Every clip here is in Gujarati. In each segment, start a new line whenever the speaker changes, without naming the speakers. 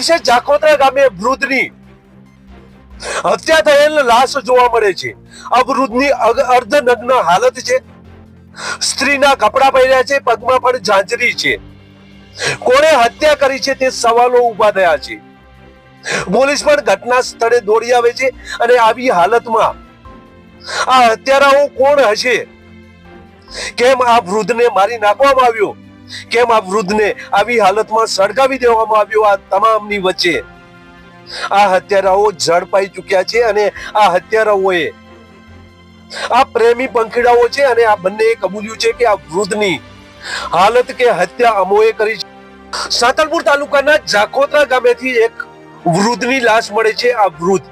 દિવસે જાખોત્રા ગામે વૃદ્ધની હત્યા થયેલ લાશ જોવા મળે છે. આ વૃદ્ધની અર્ધ અર્ધનગ્ન હાલત છે. સ્ત્રીના કપડા પહેર્યા છે, પગમાં પણ ઝાંઝરી છે. કોણે હત્યા કરી છે તે સવાલો ઊભા થયા છે. પોલીસ પણ ઘટના સ્થળે દોડી આવે છે અને આવી હાલતમાં આ હત્યારાઓ કોણ હશે? કેમ આ વૃદ્ધને મારી નાખવામાં આવ્યો? કેમ આ વૃદ્ધને આવી હાલતમાં સળગાવી દેવામાં આવ્યો આ તમામની વચ્ચે? આ હત્યારાઓ ઝડપાઈ ચૂક્યા છે અને આ હત્યારાઓએ આ પ્રેમી પંખીડાઓ છે અને આ બંને કબૂલ્યું છે કે આ વૃદ્ધની હાલત કે હત્યા અમોએ કરી છે. સાતલપુર તાલુકાના જાખોત્રા ગામેથી એક વૃદ્ધની લાશ મળે છે આ વૃદ્ધ.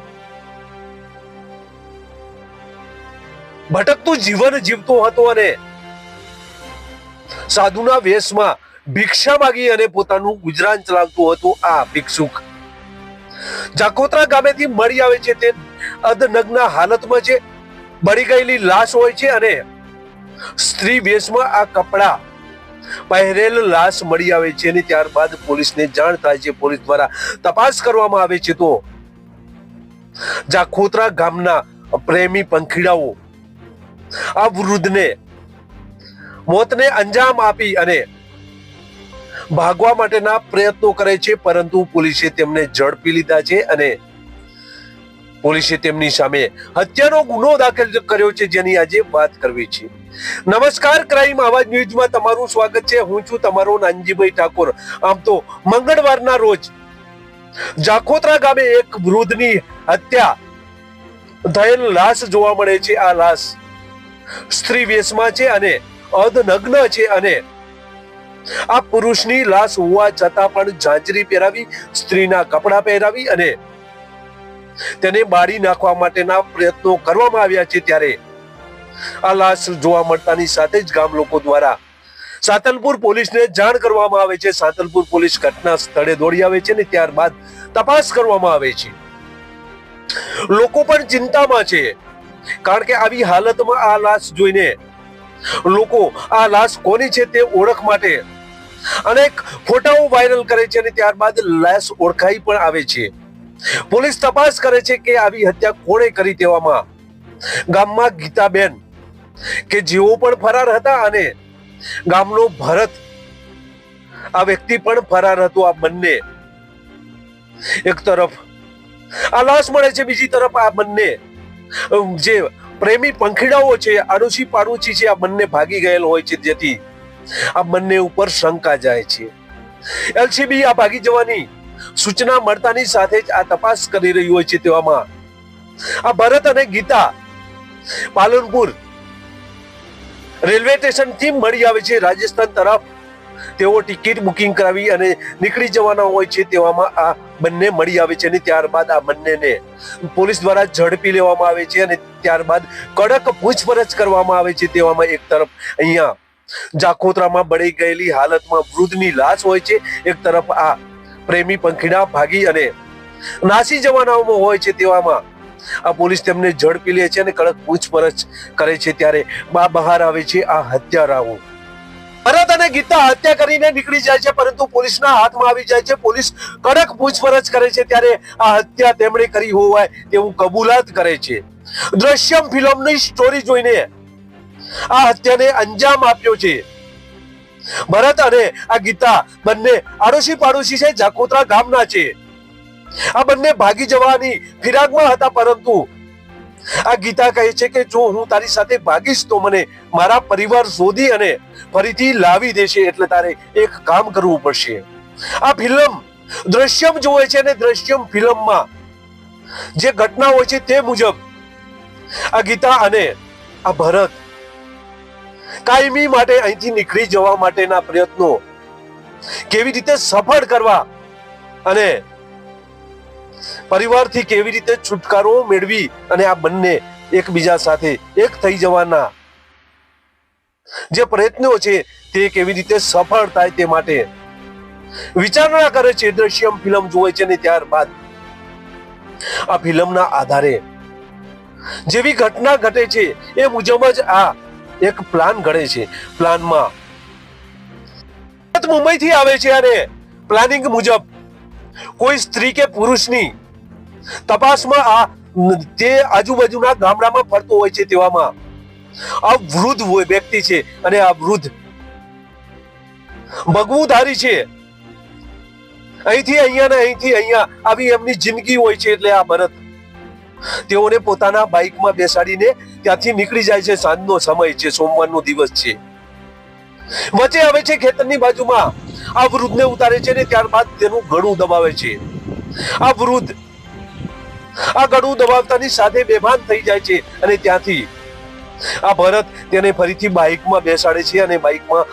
ભટકતું જીવન જીવતો હતો અને સાધુના વેશમાં ભિક્ષા માગી અને પોતાનું ગુજરાન ચલાવતું હતું આ ભિક્ષુક. જાકોત્રા ગામેથી મળી આવે છે તે અધનગ્ન હાલતમાં છે બળી ગયેલી લાશ હોય છે અને સ્ત્રી વેશમાં આ કપડા પહેરેલ લાશ મળી આવે છે અને ત્યારબાદ પોલીસને જાણ થાય છે. પોલીસ દ્વારા તપાસ કરવામાં આવે છે તો જાખોત્રા ગામના પ્રેમી પંખીડાઓ આ વૃદ્ધને મોતને અંજામ આપી અને ભાગવા માટેના પ્રયત્નો કરે છે, પરંતુ પોલીસે તેમને ઝડપી લીધા છે અને પોલીસે તેમની સામે હત્યાનો ગુનો દાખલ કર્યો છે, જેની આજે વાત કરવી છે. નમસ્કાર, ક્રાઇમ આવાજ ન્યૂઝમાં તમારું સ્વાગત છે. હું છું તમારો નાનજીભાઈ ઠાકોર. આમ તો મંગળવારના રોજ જાખોત્રા ગામે એક વૃદ્ધની હત્યા થયેલ લાશ જોવા મળે છે. આ લાશ સ્ત્રી વેશમાં છે અને અર્ધનગ્ન છે અને આ પુરુષની લાશ હોવા છતાં પણ ઝાંઝરી પહેરાવી, સ્ત્રીના કપડાં પહેરાવી અને તેને બાળી નાખવા માટેના પ્રયત્નો કરવામાં આવ્યા છે ત્યારે આ લાશ જોવા મળતાની સાથે જ ગામ લોકો દ્વારા સાતલપુર પોલીસને જાણ કરવામાં આવે છે. સાતલપુર પોલીસ ઘટના સ્થળે દોડી આવે છે ને ત્યારબાદ તપાસ કરવામાં આવે છે. લોકો પણ ચિંતામાં છે. કારણ કે આવી હાલતમાં આ લાશ જોઈને લોકો, આ લાશ કોની છે તે ઓળખ માટે? અનેક ફોટાઓ વાયરલ કરે છે અને ત્યારબાદ લાશ ઓળખાઈ પણ આવે છે. પોલીસ તપાસ કરે છે કે આવી હત્યા કોણે કરી તેવામાં? ગામમાં ગીતાબેન, કે જેઓ પણ ફરાર હતા અને ગામનો ભરત, આ વ્યક્તિ પણ ફરાર હતો, આ બંને. એક તરફ આ લાશ મળે છે, બીજી તરફ આ બંને. જે પ્રેમી પંખીડાઓ છે, આડોશી પાડોશી છે, આ બંને ભાગી ગયેલ હોય છે જેથી આ બંને ઉપર શંકા જાય છે. એલસીબી આ ભાગી જવાની સૂચના મળતાની સાથે જ આ તપાસ કરી રહી હોય છે તેવામાં. આ ભરત અને ગીતા પાલનપુર રેલવે સ્ટેશનથી મળી આવે છે, રાજસ્થાન તરફ. તેઓ ટિકિટ બુકિંગ કરાવી અને નીકળી જવાના હોય છે તેવામાં આ બંને મળી આવે છે અને ત્યારબાદ આ બંનેને પોલીસ દ્વારા ઝડપી લેવામાં આવે છે અને ત્યારબાદ કડક પૂછપરછ કરવામાં આવે છે તેવામાં એક તરફ અહીંયા જાખોત્રામાં બળી ગયેલી હાલતમાં વૃદ્ધની લાશ હોય છે, એક તરફ આ પ્રેમી પંખીડા ભાગી અને નાસી જવાનાઓમાં હોય છે તેવામાં આ પોલીસ તેમને ઝડપી લે છે અને કડક પૂછપરછ કરે છે ત્યારે બા બહાર આવે છે આ હત્યારાઓ. ભરત અને ગીતા હત્યા કરીને નીકળી જાય છે, પરંતુ પોલીસના હાથમાં આવી જાય છે. પોલીસ કડક પૂછપરછ કરે છે ત્યારે આ હત્યા તેમણે કરી હોવાય તેવું કબૂલાત કરે છે. દ્રશ્યમ ફિલ્મની સ્ટોરી જોઈને આ હત્યાને અંજામ આપ્યો છે. ભરત અને આ ગીતા બંને આડોશી પાડોશી છે, જાકોત્રા ગામના છે. આ બંને ભાગી જવાની ફિરાકમાં હતા, પરંતુ આ ગીતા કહે છે કે જો હું તારી સાથે ભાગીશ તો મને મારા પરિવાર શોધી અને ફરીથી લાવી દેશે એટલે તારે એક કામ કરવું પડશે. આ ફિલ્મ દ્રશ્યમ જોવે છે અને દ્રશ્યમ ફિલ્મમાં જે ઘટના હોય છે તે મુજબ આ ગીતા અને આ ભરત કાયમી માટે અહીંથી નીકળી જવા માટેના પ્રયત્નો કેવી રીતે સફળ કરવા અને પરિવારથી કેવી રીતે છુટકારો મેળવી અને આ બંને એકબીજા સાથે એક થઈ જવાના? જે પ્રયત્નો છે તે કેવી રીતે સફળ થાય તે માટે વિચારણા કરે છે. દ્રશ્યમ ફિલ્મ જોવે છે ને ત્યારબાદ આ ફિલ્મના આધારે જેવી ઘટના ઘટે છે એ મુજબ જ આ એક પ્લાન ઘડે છે. પ્લાનમાં મુંબઈ થી આવે છે અને પ્લાનિંગ મુજબ કોઈ સ્ત્રી કે પુરુષની તપાસમાં આ તે આજુબાજુના ગામડામાં ફરતો હોય છે તેવામાં. આ વૃદ્ધ વ્યક્તિ છે અને આ વૃદ્ધ ભગવુધારી છે. અહીંથી અહીંયા ને અહીંથી અહીંયા આવી એમની જિંદગી હોય છે એટલે આ ભરત તેઓને પોતાના બાઇકમાં બેસાડીને ત્યાંથી નીકળી જાય છે. સાંજનો સમય છે, સોમવારનો દિવસ છે. વચ્ચે આવે છે ખેતરની બાજુમાં. આ વૃદ્ધને ઉતારે છે ને ત્યારબાદ તેનું ગળું દબાવે છે. આ વૃદ્ધ આ ગળું દબાવતાની સાથે બેભાન થઈ જાય છે અને ત્યાંથી આ ભરત તેને ફરીથી બાઇકમાં બેસાડે છે અને બાઇકમાં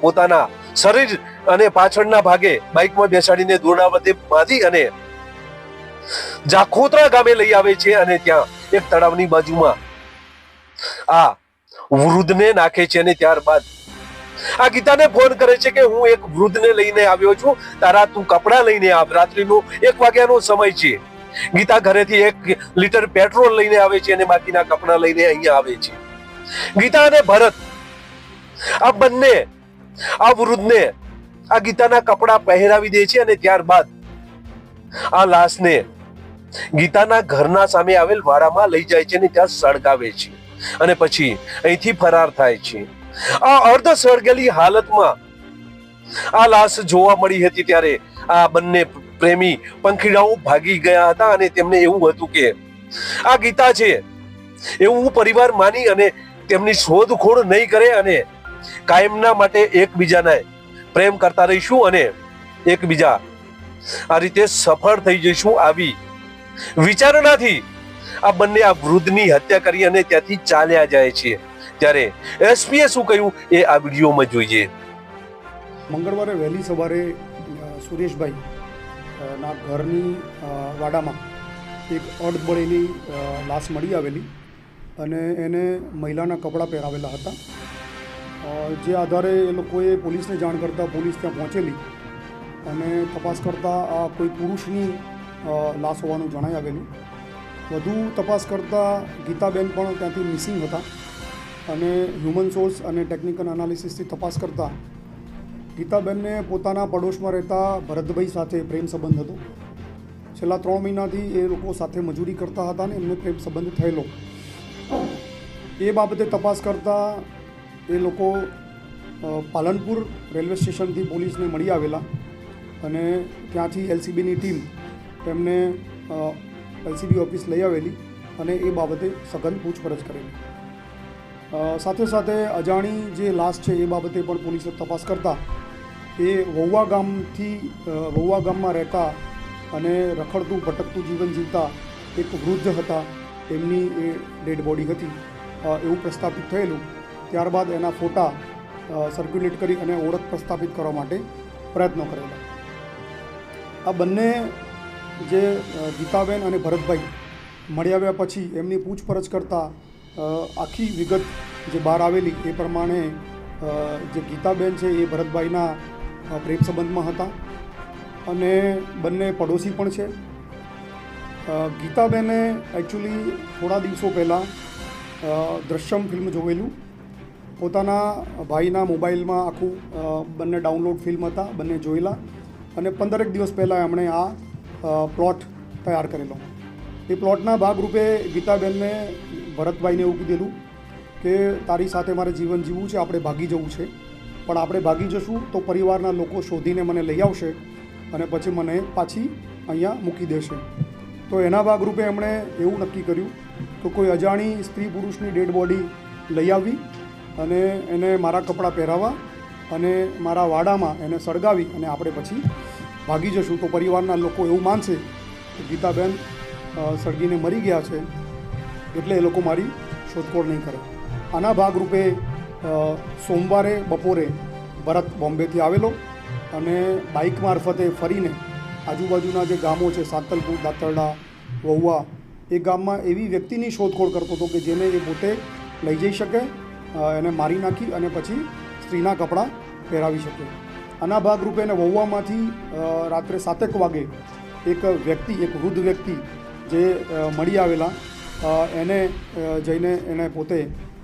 પોતાના શરીર અને પાછળના ભાગે બાઇકમાં બેસાડીને દોરડા બધે બાંધી અને જાખોત્રા ગામે લઈ આવે છે અને ત્યાં એક તળાવની બાજુમાં આ વૃદ્ધને નાખે છે અને ત્યારબાદ આ ગીતાને ફોન કરે છે કે હું એક વૃદ્ધને લઈને આવ્યો છું. તારા તું કપડાં લઈને આવ. રાત્રિનો એક વાગ્યાનો સમય છે. ગીતા ઘરેથી એક લીટર પેટ્રોલ લઈને આવે છે અને બાકીના કપડાં લઈને અહીંયા આવે છે. ગીતા અને ભરત, આ બંને, આ વૃદ્ધને આ ગીતાના કપડાં પહેરાવી દે છે અને ત્યારબાદ આ લાશને ગીતાના ઘરના સામે આવેલ વાડામાં લઈ જાય છે અને ત્યાં સળગાવે છે. અને પછી અહીંથી ફરાર થાય છે. આ અર્ધ સળગેલી હાલતમાં આ લાશ જોવા મળી હતી ત્યારે આ બંને પ્રેમી પંખીડાઓ ભાગી ગયા હતા અને તેમને એવું હતું કે આ ગીતા છે, એવું પરિવાર માની અને તેમની શોધખોળ નહીં કરે અને કાયમના માટે એકબીજાને પ્રેમ કરતા રહીશું અને એકબીજા આ રીતે સફળ થઈ જઈશું આવી વિચારણાથી આ બંને આ વૃદ્ધની હત્યા કરી અને ત્યાંથી ચાલ્યા જાય છે. ત્યારે એસપીએ શું કહ્યું એ આ વિડીયોમાં જોઈએ.
મંગળવારે વહેલી સવારે સુરેશભાઈ ના ઘરની વાડામાં એક અડબળેલી બળેલી લાશ મળી આવેલી અને એને મહિલાના કપડાં પહેરાવેલા હતા. જે આધારે એ લોકોએ પોલીસને જાણ કરતાં પોલીસ ત્યાં પહોંચેલી અને તપાસ કરતાં આ કોઈ પુરુષની લાશ હોવાનું જણાઈ આવેલું. વધુ તપાસ કરતાં ગીતાબેન પણ ત્યાંથી મિસિંગ હતા. અને હ્યુમન સોર્સ અને ટેકનિકલ એનાલિસિસથી તપાસ કરતાં ગીતાબેનને પોતાના પડોશમાં રહેતા ભરતભાઈ સાથે પ્રેમ સંબંધ હતો. છેલ્લા ત્રણ મહિનાથી એ લોકો સાથે મજૂરી કરતા હતા ને એમને પ્રેમ સંબંધ થયેલો. એ બાબતે તપાસ કરતાં એ લોકો પાલનપુર રેલવે સ્ટેશનથી પોલીસને મળી આવેલા અને ત્યાંથી એલસીબીની ટીમ તેમને એલસીબી ઓફિસ લઈ આવેલી અને એ બાબતે સઘન પૂછપરછ કરેલી. સાથે સાથે અજાણી જે લાશ છે એ બાબતે પણ પોલીસે તપાસ કરતા એ વહુવા ગામથી વહુવા ગામમાં રહેતા અને રખડતું, ભટકતું જીવન જીવતા એક વૃદ્ધ હતા. એમની એ ડેડ બોડી હતી. એવું પ્રસ્થાપિત થયેલું. ત્યારબાદ એના ફોટા સર્ક્યુલેટ કરી અને ઓળખ પ્રસ્થાપિત કરવા માટે પ્રયત્નો કરેલા. આ બંને જે ગીતાબેન અને ભરતભાઈ મળી આવ્યા પછી એમની પૂછપરછ કરતાં આખી વિગત જે બહાર આવેલી એ પ્રમાણે જે ગીતાબેન છે એ ભરતભાઈના પ્રેમ સંબંધમાં હતા. અને બંને પડોશી પણ છે. ગીતાબેને એકચ્યુઅલી થોડા દિવસો પહેલાં દ્રશ્યમ ફિલ્મ જોયેલું પોતાના ભાઈના મોબાઈલમાં આખું બંને ડાઉનલોડ ફિલ્મ હતા, બંને જોયેલા. અને પંદરેક દિવસ પહેલાં એમણે આ પ્લોટ તૈયાર કરેલો. એ પ્લોટના ભાગરૂપે ગીતાબેનને ભરતભાઈને એવું કીધેલું કે તારી સાથે મારે જીવન જીવવું છે, આપણે ભાગી જવું છે. પણ આપણે ભાગી જશું તો પરિવારના લોકો શોધીને મને લઈ આવશે અને પછી મને પાછી અહીંયા મૂકી દેશે. તો એના ભાગરૂપે એમણે એવું નક્કી કર્યું કે કોઈ અજાણી સ્ત્રી પુરુષની ડેડ બોડી લઈ આવી અને એને મારા કપડાં પહેરાવવા અને મારા વાડામાં એને સળગાવી અને આપણે પછી ભાગી જશું. તો પરિવારના લોકો એવું માનશે કે ગીતાબેન સળગીને મરી ગયા છે એટલે એ લોકો મારી શોધખોળ નહીં કરે. આના ભાગરૂપે સોમવારે બપોરે ભરત બોમ્બેથી આવેલો અને બાઇક મારફતે ફરીને આજુબાજુના જે ગામો છે, સાતલપુર, દાતરડા વહુવા એ ગામમાં એવી વ્યક્તિની શોધખોળ કરતો હતો કે જેને એ પોતે લઈ જઈ શકે એને મારી નાખી અને પછી સ્ત્રીના કપડાં પહેરાવી શકે. આના ભાગરૂપે એને વહુવામાંથી રાત્રે સાતેક વાગે એક વ્યક્તિ, એક વૃદ્ધ વ્યક્તિ જે મળી આવેલા એને જઈને એને પોતે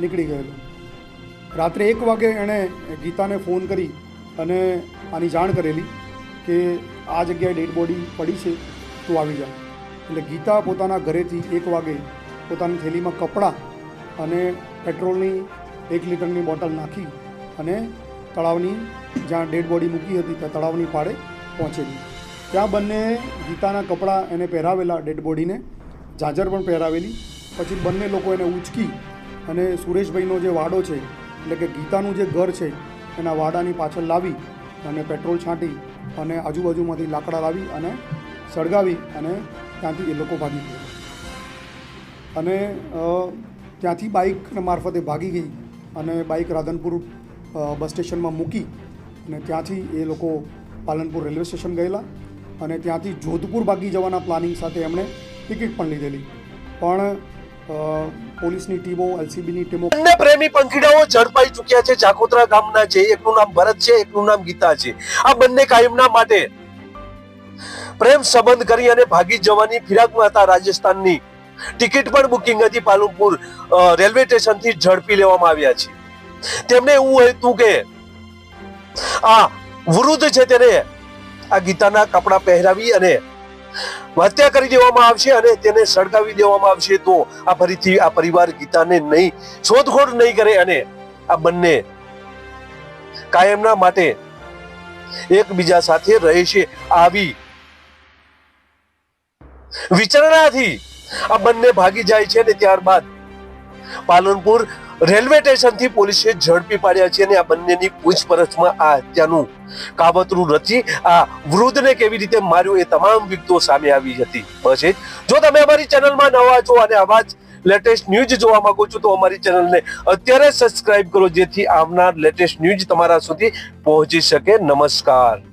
નીકળી ગયેલો. રાત્રે એક વાગે એણે ગીતાને ફોન કરી અને આની જાણ કરેલી કે આ જગ્યાએ ડેડ બોડી પડી છે, તું આવી જા. એટલે ગીતા પોતાના ઘરેથી એક વાગે પોતાની થેલીમાં કપડાં અને પેટ્રોલની એક લીટરની બોટલ નાખી અને તળાવની જ્યાં ડેડ બોડી મૂકી હતી, ત્યાં તળાવની પાળે પહોંચેલી. ત્યાં બંને ગીતાના કપડાં એને પહેરાવેલા ડેડ બોડીને, ઝાઝર પણ પહેરાવેલી. પછી બંને લોકો એને ઉંચકી અને સુરેશભાઈનો જે વાડો છે, એટલે કે ગીતાનું જે ઘર છે, એના વાડાની પાછળ લાવી અને પેટ્રોલ છાંટી અને આજુબાજુમાંથી લાકડા લાવી અને સળગાવી અને ત્યાંથી એ લોકો ભાગી ગયા. અને ત્યાંથી બાઇક મારફતે ભાગી ગઈ અને બાઇક રાધનપુર બસ સ્ટેશનમાં મૂકી અને ત્યાંથી એ લોકો પાલનપુર રેલવે સ્ટેશન ગયેલા અને ત્યાંથી જોધપુર ભાગી જવાના પ્લાનિંગ સાથે એમણે ટિકિટ પણ લીધેલી. પણ પોલીસની ટીમો, એલસીબીની ટીમો.
બંને પ્રેમી પંખીડાઓ ઝડપાઈ ચૂક્યા છે. ચાકોત્રા ગામના છે એકનું નામ ભરત છે, એકનું નામ ગીતા છે. આ બંને કાયમના માટે પ્રેમ સંબંધ કરી અને ભાગી જવાની ફિરાકમાં હતા રાજસ્થાનની. ટિકિટ પણ બુકિંગ હતી પાલનપુર રેલવે સ્ટેશનથી ઝડપી લેવામાં આવ્યા છે. તેમને એવું હતું કે આ વૃદ્ધ છે તેને આ ગીતાના કપડાં પહેરાવી અને હત્યા કરી દેવામાં આવશે અને તેને સળગાવી દેવામાં આવશે તો આ ફરીથી આ પરિવાર ગીતાને નહીં, શોધખોળ નહીં કરે અને આ બંને કાયમના માટે એકબીજા સાથે રહેશે આવી વિચારણાથી આ બંને ભાગી જાય છે અને ત્યારબાદ પાલનપુર રેલવે સ્ટેશનથી પોલીસે ઝડપી પાડ્યા છે અને આ બંનેની પૂછપરછમાં આ હત્યાનું કાવતરું રચી આ વૃદ્ધને કેવી રીતે માર્યો એ તમામ વિગતો સામે આવી હતી. એ જો તમે અમારી ચેનલમાં નવા છો અને આવા જ લેટેસ્ટ ન્યૂઝ જોવા માંગો છો, તો અમારી ચેનલને અત્યારે સબસ્ક્રાઇબ કરો, જેથી આવનાર લેટેસ્ટ ન્યૂઝ તમારા સુધી પહોંચી શકે. નમસ્કાર.